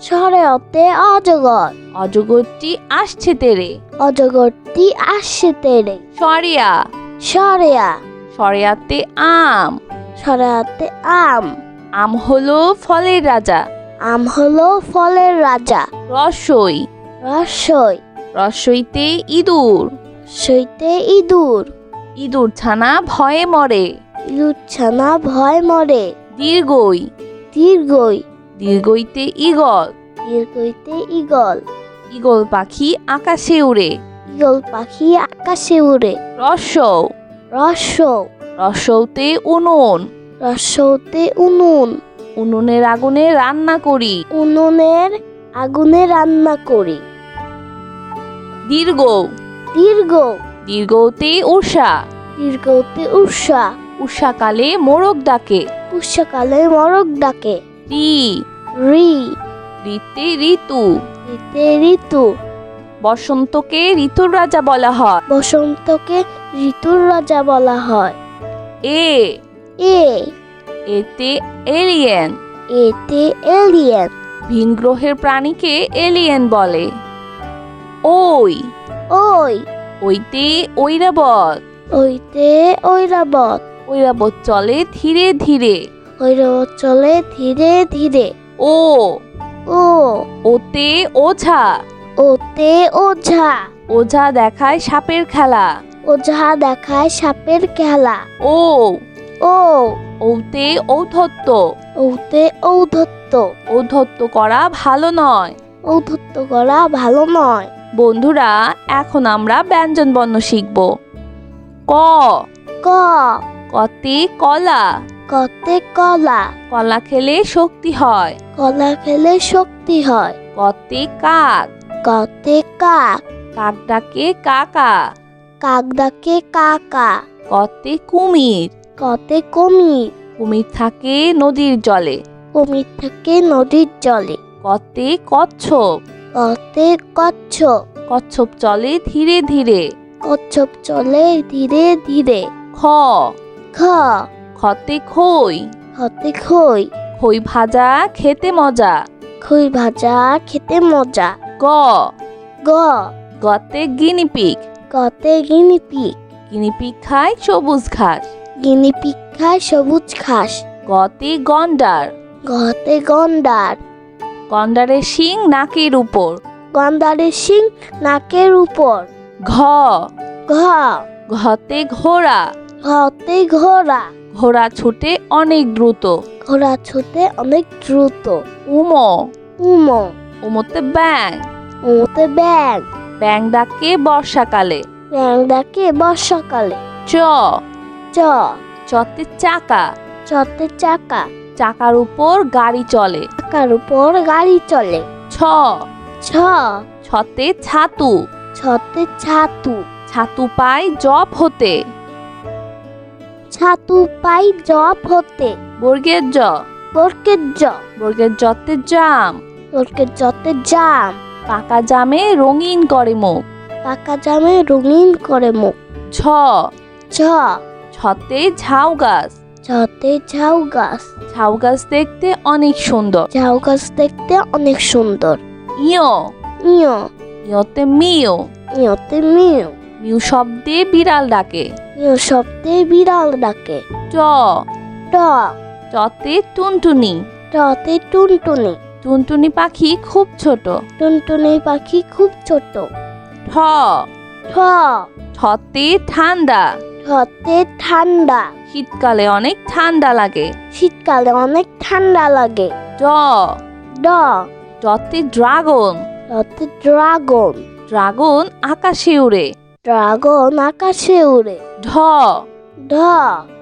সরেওতে অজগর। অজগরটি আসছে তেরে। অজগরটি আসছে তেরে। সরিয়া। সরেয়া। সরিয়াতে আম। সরেয়াতে আম। আম হলো ফলের রাজা। আম হলো ফলের রাজা। রসই। রসই। রসইতে ইঁদুর। সইতে ইঁদুর। ইঁদুর ছানা ভয়ে মরে। ইঁদুর ছানা ভয় মরে। দীর্ঘই। দীর্ঘই। দীর্ঘইতে ইগল দীর্ঘইতে ইগল ইগল পাখি আকাশে উড়ে। ইগল পাখি আকাশে উড়ে। রসৌ রসৌ রসৌতে উনুন। রসৌতে উনুন। উনুনের আগুনে রান্না করি। উনুনের আগুনে রান্না করি। দীর্ঘ। দীর্ঘ। দীর্ঘতে উষা দীর্ঘতে উষা উষাকালে মোরগ ডাকে। পুষ্যকালে মোরগ ডাকে। রি রি ঋতে ঋতু। ঋতে ঋতু। বসন্তকে ঋতুর রাজা বলা হয়। বসন্তকে ঋতুর রাজা বলা হয়। এ। এ। এতে এলিয়েন। এতে এলিয়েন। ভিন গ্রহের প্রাণীকে এলিয়েন বলে। ওই ওই ওইতে ঐরাবত ওইতে ঐরাবত ঐরাবত চলে ধীরে ধীরে। ঐরাবত চলে ধীরে ধীরে। ও। ও। ওতে ওঝা। ওতে ওঝা। ওঝা দেখায় সাপের খেলা। ওঝা দেখায় সাপের খেলা। ও। ও। ওতে ঔধত্য ওতে ঔধত্য ঔধত্য করা ভালো নয়। ঔধত্য করা ভালো নয়। বন্ধুরা এখন আমরা ব্যঞ্জন বর্ণ শিখব। ক। ক। কতে কলা। কতে কলা। কলা খেলে শক্তি হয়। কলা খেলে শক্তি হয়। কতে কাক। কতে কাক। কাক ডাকে কাকা। কাক ডাকে কাকা। কতে কুমির। কতে কুমির। কুমির থাকে নদীর জলে। কুমির থাকে নদীর জলে। কতে কচ্ছপ। কতে কচ্ছপ। কচ্ছপ চলে ধীরে ধীরে। কচ্ছপ চলে ধীরে ধীরে। খ। খ খতে খই। হতে খই। খই ভাজা খেতে মজা। খই ভাজা খেতে মজা। গ। গ। গতে গিনিপিক গতে গিনিপিগ গিনিপিক খায় সবুজ ঘাস। গিনিপিগ খায় সবুজ ঘাস। গতে গন্ডার। গতে গন্ডার। গন্ডারের শিং নাকের উপর। গন্ডারের শিং নাকের উপর। ঘ। ঘ। ঘতে ঘোড়া। ঘতে ঘোড়া। ঘোড়া ছুটে অনেক দ্রুত। ঘোড়া ছুটে অনেক দ্রুত। উম। উম। উমতে ব্যাং ওতে ব্যাং ব্যাং ডাকে বর্ষাকালে। ব্যাং ডাকে বর্ষাকালে। চ। চ। চতে চাকা। চতে চাকা। চাকার উপর গাড়ি চলে। চাকার উপর গাড়ি চলে। ছ। ছ। ছতে ছাতু। ছতে ছাতু। ছাতু পায় জব হতে। ছাতু পাই জব হতে বর্গের জ। বরকের জ। বর্গের জতে জাম। বরকের জতে জাম। পাকা জামে রঙিন করে মুখ। পাকা জামে রঙিন করে মুখ। ছ। ছ। ছতে ঝাউ গাছ। ছতে ঝাউ গাছ। ঝাউ গাছ দেখতে অনেক সুন্দর। ঝাউ গাছ দেখতে অনেক সুন্দর। ইয়। ইয়। ইয়তে মিও ইয়তে মিউ মিউ শব্দে বিড়াল ডাকে। ইয় শব্দে বিড়াল ডাকে। ট ট। টতে টুনটুনি। টতে টুনটুনি। টুনটুনি পাখি খুব ছোট। টুনটুনি পাখি খুব ছোট। ঠ। ঠ। ঠতে ঠান্ডা। ঠতে ঠান্ডা। শীতকালে অনেক ঠান্ডা লাগে। শীতকালে অনেক ঠান্ডা লাগে। ড ড। ডতে ড্রাগন। টতে ড্রাগন। ড্রাগন আকাশে উড়ে। ড্রাগন আকাশে উড়ে। ঢ। ঢ।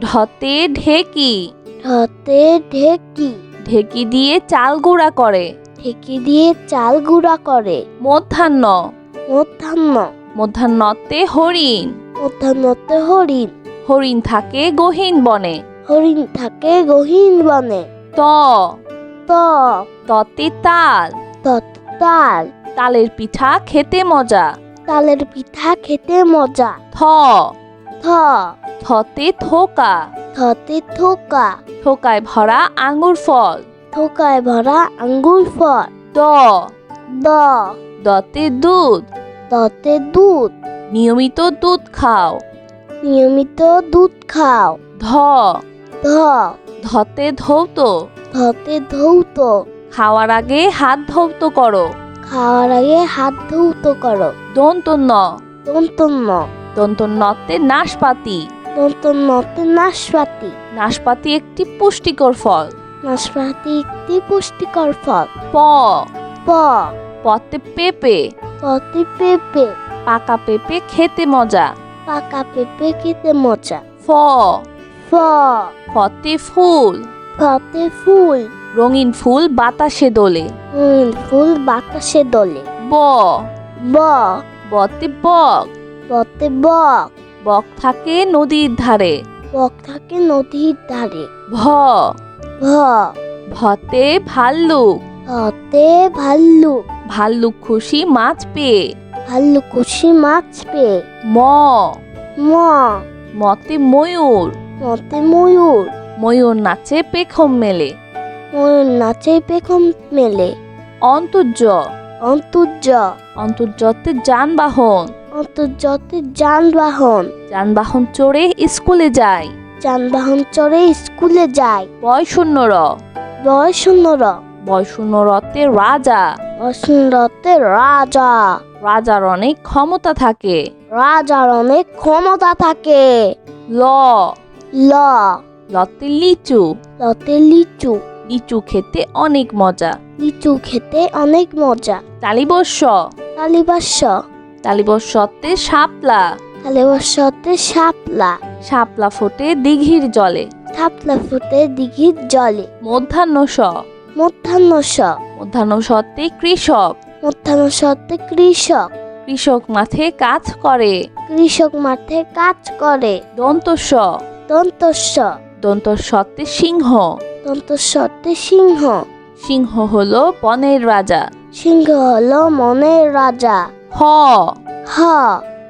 ঢতে ঢেকি। ঢতে ঢেকি। ঢেকি দিয়ে চাল গুঁড়া করে। ঢেকি দিয়ে চাল গুঁড়া করে। মধ্যাহ্ন। মধ্যাহ্ন। মধ্যাহ্নতে হরিণ। মধ্যাহ্নতে হরিণ। হরিণ থাকে গহীন বনে। হরিণ থাকে গহীন বনে। ত। ত। ততে তাল। তত তাল। তালের পিঠা খেতে মজা। তালের পিঠা খেতে মজা। থ। থ। থতে থোকা। থতে থোকা। থোকায় ভরা আঙ্গুর ফল। থোকায় ভরা আঙ্গুর ফল। দ। দ। দতে দুধ। দতে দুধ। নিয়মিত দুধ খাও। নিয়মিত দুধ খাও। ধ। ধ। ধতে ধৌত। ধতে ধৌত। খাওয়ার আগে হাত ধৌত করো। খাওয়ার আগে হাত ধৌত করো। দন্তন্য দন্ত নতে নাশপাতি। দন্তন্যতে নাশপাতি। নাশপাতি একটি পুষ্টিকর ফল। নাশপাতি একটি পুষ্টিকর ফল। প। প। পতে পেঁপে। পতি পেঁপে। পাকা পেঁপে খেতে মজা। পাকা পেঁপে খেতে মজা। ফ। ফ। ফতে ফুল। ফতে ফুল। রঙিন ফুল বাতাসে দোলে। রঙিন ফুল বাতাসে দোলে। ব। ব। বতে বক। বতে বক। বক থাকে নদীর ধারে। বক থাকে নদীর ধারে। ভ। ভ। ভতে ভাল্লুক। হতে ভাল্লুক। ভাল্লুক খুশি মাছ পেয়ে। ভাল্লুক খুশি মাছ পেয়ে। ম। ম। মতে ময়ূর। মতে ময়ূর। ময়ূর নাচে পেখম মেলে। নাচে পেখম মেলে। অন্তর্য। অন্তর্য। অন্তর্যতে যানবাহন অন্তর্জাতে যানবাহন যানবাহন চড়ে স্কুলে যায়। যানবাহন চড়ে স্কুলে যায়। বয়শূন্য র বয়সুন্নর। বয়শূন্য রতে রাজা। বসুন্ধরতে রাজা। রাজার অনেক ক্ষমতা থাকে। রাজার অনেক ক্ষমতা থাকে। ল। ল। লতে লিচু। লতে লিচু। লিচু খেতে অনেক মজা। লিচু খেতে অনেক মজা। তালিবস্য তালিবাস্য তালিবস্যতে শাপলা। তালিবাস্যতে শাপলা। শাপলা ফোটে দিঘির জলে। শাপলা ফুটে দিঘির জলে। মধ্যাহ্ন স মধ্যাহ্ন স মধ্যাহ্ন সতে কৃষক। মধ্যাহ্ন সতে কৃষক। কৃষক মাঠে কাজ করে। কৃষক মাঠে কাজ করে। দন্তস্ব। দন্তস্ব। দন্তস্বতে সিংহ। দন্তস্বতে সিংহ। সিংহ হলো বনের রাজা। সিংহ হলো মনের রাজা। হ। হ।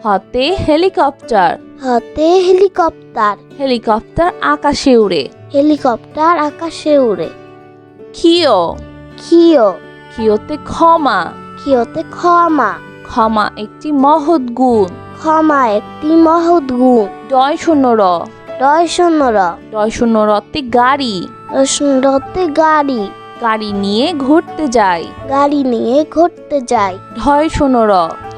হতে হেলিকপ্টার। হাতে হেলিকপ্টার। হেলিকপ্টার আকাশে উড়ে। হেলিকপ্টার আকাশে উড়ে। ক্ষিয়। ক্ষিয়। ক্ষিয়তে ক্ষমা। ক্ষিয়তে ক্ষমা। ক্ষমা একটি মহৎ গুণ। ক্ষমা একটি মহৎ গুণ। ডয় শূন্য র। ডয় শূন্যর ডয় শূন্য রতে গাড়ি। রতে গাড়ি। গাড়ি নিয়ে ঘুরতে যায় গাড়ি নিয়ে ঘুরতে যায় ঢয় শূন্য র।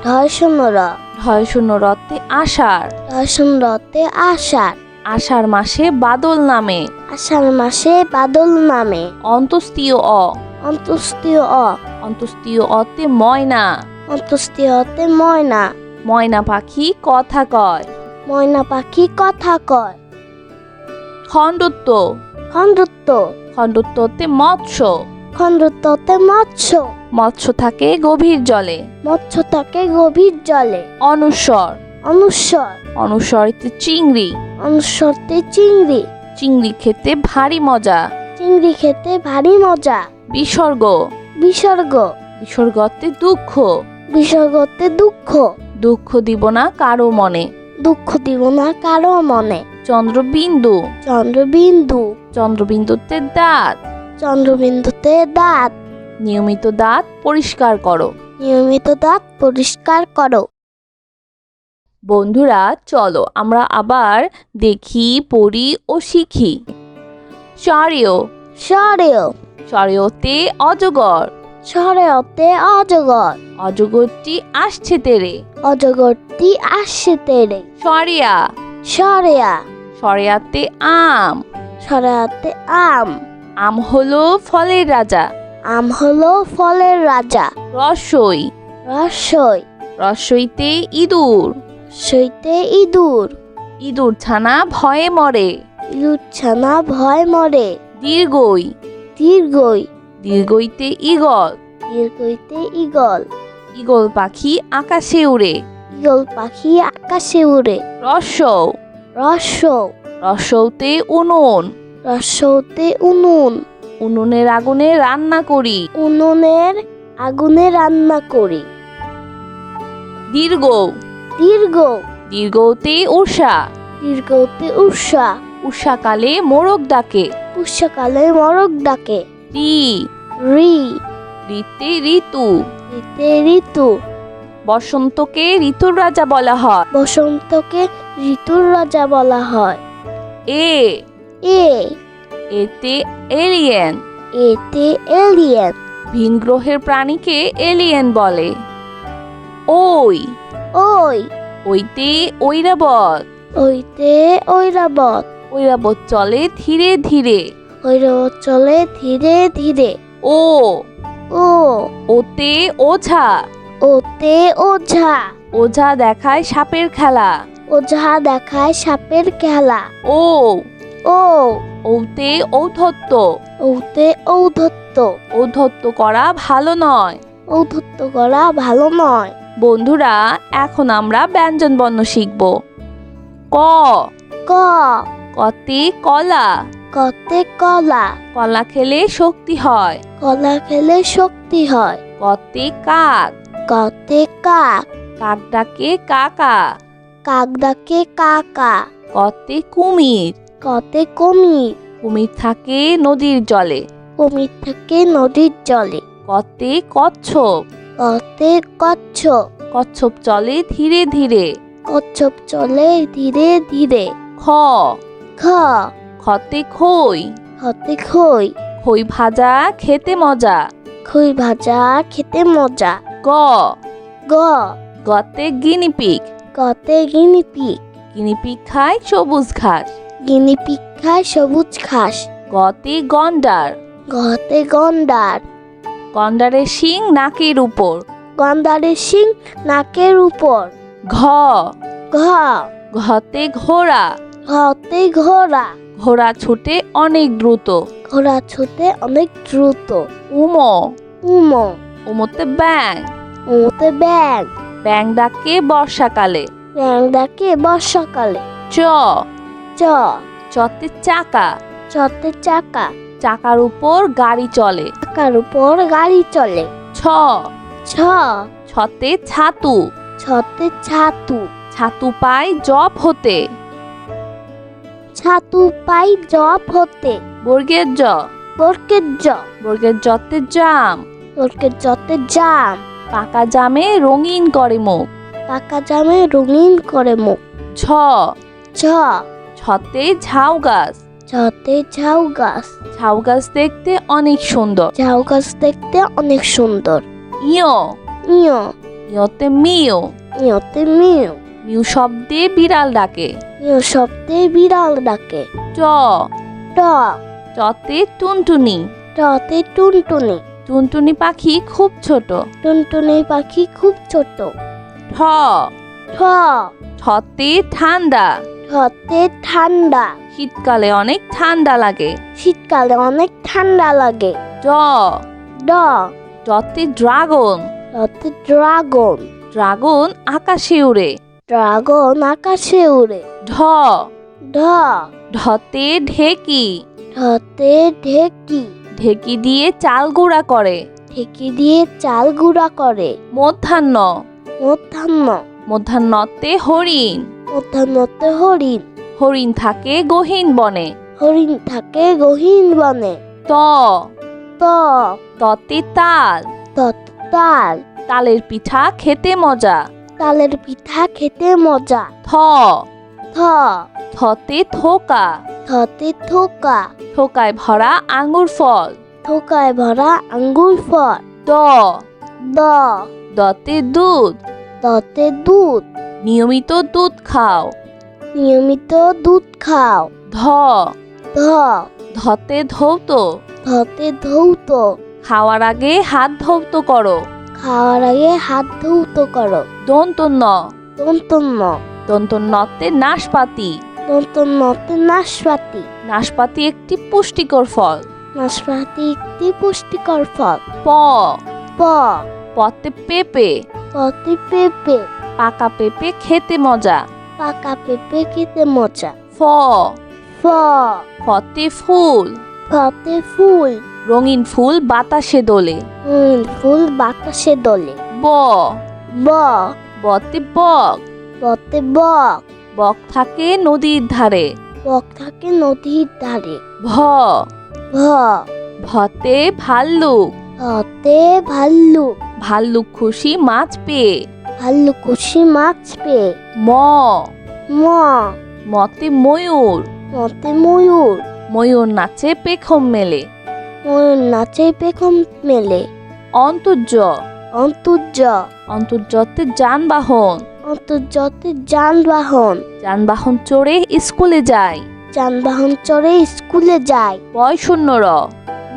ঢয় শূন্যর ঢয় শূন্য রতে আষাঢ়। ঢয় শূন্যতে আষাঢ়। আষাঢ় মাসে বাদল নামে। আষাঢ় মাসে বাদল নামে। অন্তস্তীয় অ। অন্তস্তীয় অ। অন্তস্তীয় অতে ময়না। অন্তস্তীয় অতে ময়না। ময়না পাখি কথা কয়। ময়না পাখি কথা কয়। খণ্ডত্ব। খণ্ডত্ব। খণ্ডত্বতে মৎস্য। খণ্ডত্বতে মৎস্য। মৎস্য থাকে গভীর জলে। মৎস্য থাকে গভীর জলে। অনুস্বর অনুস্বর অনুস্বরিতে চিংড়ি। অনুস্বরতে চিংড়ি। চিংড়ি খেতে ভারী মজা। চিংড়ি খেতে ভারী মজা। বিসর্গ। বিসর্গ। বিসর্গতে দুঃখ। বিসর্গতে দুঃখ। দুঃখ দিব না কারও মনে। দুঃখ দিব না কারও মনে। চন্দ্রবিন্দু। চন্দ্রবিন্দু। চন্দ্রবিন্দুতে দাঁত। চন্দ্রবিন্দুতে দাঁত। নিয়মিত দাঁত পরিষ্কার করো। নিয়মিত দাঁত পরিষ্কার করো। বন্ধুরা চলো আমরা আবার দেখি পড়ি ও শিখি। সরেও সরেও সরেওতে অজগর। সরেওতে অজগর। অজগরটি আসছে তেরে। অজগরটি আসছে তেরে। সরিয়া সরেয়া সরেয়াতে আম। সরেয়াতে আম। আম হলো ফলের রাজা। আম হলো ফলের রাজা। রসই। রসই। রসইতে ইঁদুর। সইতে ইঁদুর। ইঁদুর ছানা ভয়ে মরে। ইঁদুর ছানা ভয় মরে। দীর্ঘই। দীর্ঘই। দীর্ঘইতে ইগল দীর্ঘইতে ইগল ইগল পাখি আকাশে উড়ে। ইগল পাখি আকাশে উড়ে। রসৌ রস্য রসৌতে উনুন। রস্যতে উনুন। উনুনের আগুনে রান্না করি। উনুনের আগুনে রান্না করি। দীর্ঘ। দীর্ঘ। দীর্ঘতে উষা দীর্ঘতে উষা উষাকালে মোরগ ডাকে। পুষ্যকালে মোরগ ডাকে। রি। রি। ঋতে ঋতু। ঋতে ঋতু। বসন্তকে ঋতুর রাজা বলা হয়। বসন্তকে ঋতুর রাজা বলা হয়। এ। এ। এতে এলিয়েন। এতে এলিয়েন। ভিন গ্রহের প্রাণীকে এলিয়েন বলে। ওই। ওই। ওইতে ঐরাবত। ওইতে ঐরাবত। ঐরাবত চলে ধীরে ধীরে। ঐরাবত চলে ধীরে ধীরে। ও। ও। ওতে ওঝা। ওতে ওঝা। ওঝা দেখায় সাপের খেলা। ওঝা দেখায় সাপের খেলা। ও। ও। ওতে ঔধত্য ওতে ঔধত্য ঔধত্য করা ভালো নয়। ঔধত্য করা ভালো নয়। বন্ধুরা এখন আমরা ব্যঞ্জন বর্ণ শিখব। ক। ক। কতে কলা। কতে কলা। কলা খেলে শক্তি হয়। কলা খেলে শক্তি হয়। কতে কাক। কতে কাক কাক ডাকে কাকা। কাক ডাকে কাকা। কতে কুমির। কতে কুমির। কুমির থাকে নদীর জলে। কুমির থাকে নদীর জলে। কতে কচ্ছপ। কতে কচ্ছপ। কচ্ছপ চলে ধীরে ধীরে। কচ্ছপ চলে ধীরে ধীরে। খ। খ। খতে খই। খতে খই। খই ভাজা খেতে মজা। খই ভাজা খেতে মজা। গ। গ। গতে গিনিপিক গতে গিনিপিগ গিনিপিক খায় সবুজ ঘাস। গিনিপিগ খায় সবুজ ঘাস। গতে গন্ডার। গতে গন্ডার। গন্ডারের শিং নাকের উপর। গন্ডারের শিং নাকের উপর। ঘ। ঘ। ঘতে ঘোড়া। ঘতে ঘোড়া। ঘোড়া ছুটে অনেক দ্রুত। ঘোড়া ছুটে অনেক দ্রুত। উম। উম। উমতে ব্যাং ওতে ব্যাং ব্যাং ডাকে বর্ষাকালে। ব্যাং ডাকে বর্ষাকালে। চ। চ। চতে চাকা। চতে চাকা। চাকার উপর গাড়ি চলে। চাকার উপর গাড়ি চলে। ছ। ছ। ছতে ছাতু। ছতে ছাতু। ছাতু পায় জব হতে। ছাতু পাই জব হতে। বর্গের জ। বরকের জ। বর্গের জতে জাম। বরকের জতে জাম। পাকা জামে রঙিন করে মুখ। পাকা জামে রঙিন করে মুখ। ছ। ছ। ছতে ঝাউ গাছ। ছতে ঝাউ গাছ। ঝাউ গাছ দেখতে অনেক সুন্দর। ঝাউ গাছ দেখতে অনেক সুন্দর। ইয়। ইয়। ইয়তে মিও ইয়তে মিউ মিউ শব্দে বিড়াল ডাকে। ইয় শব্দে বিড়াল ডাকে। ট। ট। চতে টুনটুনি। টতে টুনটুনি। টুনটুনি পাখি খুব ছোট। টুনটুনি পাখি খুব ছোট। ঠ। ঠ। ছতে ঠান্ডা। ঠতে ঠান্ডা। শীতকালে অনেক ঠান্ডা লাগে। শীতকালে অনেক ঠান্ডা লাগে। ড। ড। ডতে ড্রাগন। টতে ড্রাগন। ড্রাগন আকাশে উড়ে। ড্রাগন আকাশে উড়ে। ঢ। ঢ। ঢতে ঢেকি। ঢতে ঢেকি। ঢেকি দিয়ে চাল গুঁড়া করে। ঢেকি দিয়ে চাল গুঁড়া করে। মধ্যাহ্ন। মধ্যাহ্ন। মধ্যাহ্নতে হরিণ। মধ্যাহ্নতে হরিণ। হরিণ থাকে গহীন বনে। হরিণ থাকে গহীন বনে। ত। ত। ততে তাল। তত তাল। তালের পিঠা খেতে মজা। তালের পিঠা খেতে মজা। থ। থ। থতে থোকা। থতে থোকা থোকায় ভরা আঙ্গুর ফল। থোকায় ভরা আঙ্গুর ফল। দ। দ। দতে দুধ। দতে দুধ। নিয়মিত দুধ খাও। নিয়মিত দুধ খাও। ধ। ধ। ধতে ধৌত। ধতে ধৌত। খাওয়ার আগে হাত ধৌত করো। খাওয়ার আগে হাত ধৌত করো। দন্ত ন দন্তন্য। দন্ত নতে নাশপাতি দন্তন্যতে নাশপাতি। নাশপাতি একটি পুষ্টিকর ফল। নাশপাতি একটি পুষ্টিকর ফল। প। প। পতে পেঁপে। পতে পেঁপে। পাকা পেঁপে খেতে মজা। পাকা পেঁপে খেতে মজা। ফ। ফ। ফতে ফুল। ফতে ফুল। রঙিন ফুল বাতাসে দোলে। হুম ফুল বাতাসে দোলে। ব। ব। বতে বক। বতে বক। বক থাকে নদীর ধারে। বক থাকে নদীর ধারে। ভ। ভ। ভতে ভাল্লুক। ভতে ভাল্লুক। ভাল্লুক খুশি মাছ পেয়ে। ভাল্লুক খুশি মাছ পেয়ে। ম। ম। মতে ময়ূর। মতে ময়ূর। ময়ূর নাচে পেখম মেলে। ময়ূর নাচে পেখম মেলে। অন্তর্য। অন্তর্য। অন্তর্যতে যানবাহন। অন্তর্জাতে যানবাহন। যানবাহন চড়ে স্কুলে যায়। যানবাহন চড়ে স্কুলে যায়। বয় শূন্য র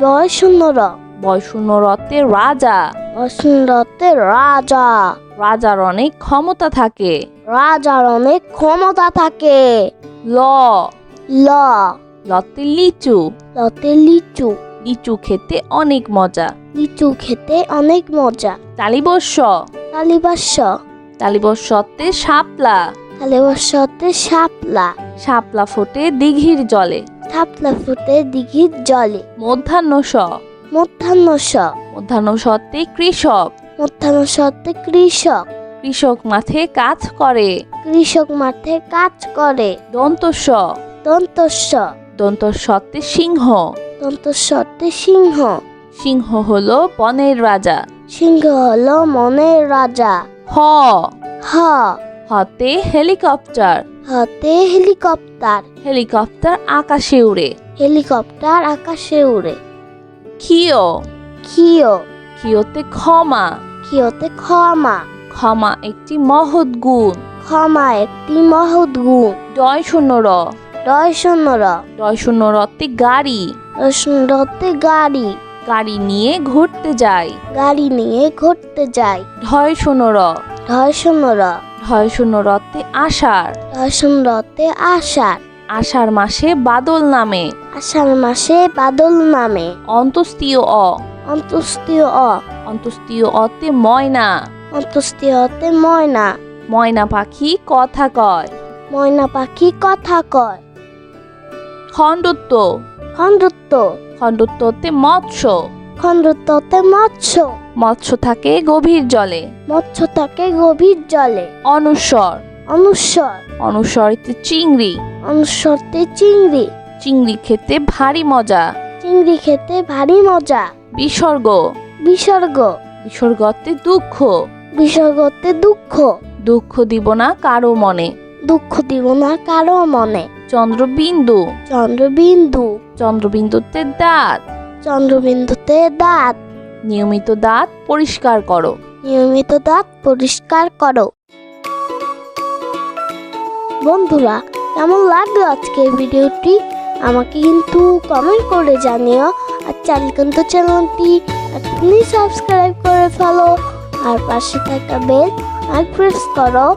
বয়সুন্নর। বয় শূন্য রতে রাজা। অসুন্দরতে রাজা। রাজার অনেক ক্ষমতা থাকে। রাজার অনেক ক্ষমতা থাকে। ল। ল। লতে লিচু। লতে লিচু। লিচু খেতে অনেক মজা। লিচু খেতে অনেক মজা। তালিবস্য তালিবাস্য তালিবস্যতে শাপলা। তালিবাস্যতে শাপলা। শাপলা ফোটে দিঘির জলে। শাপলা ফুটে দিঘির জলে। মধ্যাহ্ন স। মধ্যাহ্ন স। মধ্যাহ্ন সতে কৃষক। মধ্যাহ্ন সতে কৃষক। কৃষক মাঠে কাজ করে। কৃষক মাঠে কাজ করে। দন্তস্ব দন্তস্য দন্তস্বতে সিংহ। দন্তস্বতে সিংহ। সিংহ হলো বনের রাজা। সিংহ হলো মনের রাজা। হ। হ। হতে হেলিকপ্টার। হাতে হেলিকপ্টার। হেলিকপ্টার আকাশে উড়ে। হেলিকপ্টার আকাশে উড়ে। ক্ষিয়। ক্ষিয়। ক্ষিয়তে ক্ষমা। ক্ষিয়তে ক্ষমা। ক্ষমা একটি মহৎ গুণ। ক্ষমা একটি মহৎ গুণ। ডয় শূন্য র। ডয় শূন্য র। ডয় শূন্য রতে গাড়ি। ডয় শূন্য রতে গাড়ি। গাড়ি নিয়ে ঘুরতে যায় গাড়ি নিয়ে ঘুরতে যায় ঢয় শূন্য র। ঢয় র। ঢয় শূন্য রতে আষাঢ়। ঢয় শূন্যতে আষাঢ়। আষাঢ় মাসে বাদল নামে। আষাঢ় মাসে বাদল নামে। অন্তস্তীয় অ। অন্তস্তীয় অ। অন্তস্তীয় অতে ময়না। অন্তস্তীয়তে ময়না। ময়না পাখি কথা কয়। ময়না পাখি কথা কয়। খণ্ডত্ব। খণ্ডত্ব। খণ্ডত্বতে মৎস্য। খণ্ডত্বতে মৎস্য। মৎস্য থাকে গভীর জলে। মৎস্য থাকে গভীর জলে। অনুস্বর অনুস্বর অনুস্বরিতে চিংড়ি। অনুস্বরতে চিংড়ি। চিংড়ি খেতে ভারী মজা। চিংড়ি খেতে ভারী মজা। বিসর্গ। বিসর্গ। বিসর্গতে দুঃখ। বিসর্গতে দুঃখ। দুঃখ দিব না কারও মনে। দুঃখ দিব না কারও মনে। চন্দ্রবিন্দু। চন্দ্রবিন্দু। চন্দ্রবিন্দুতে দাঁত। চন্দ্রবিন্দুতে দাঁত। নিয়মিত দাঁত পরিষ্কার করো। নিয়মিত দাঁত পরিষ্কার করো। বন্ধুরা কেমন লাগল আজকের ভিডিওটি? আমাকে কিন্তু কমেন্ট করে জানিও। আর চাইলে কিন্তু চ্যানেলটি এখনই সাবস্ক্রাইব করে ফেলো। আর পাশে থাকা বেল আর প্রেস করো।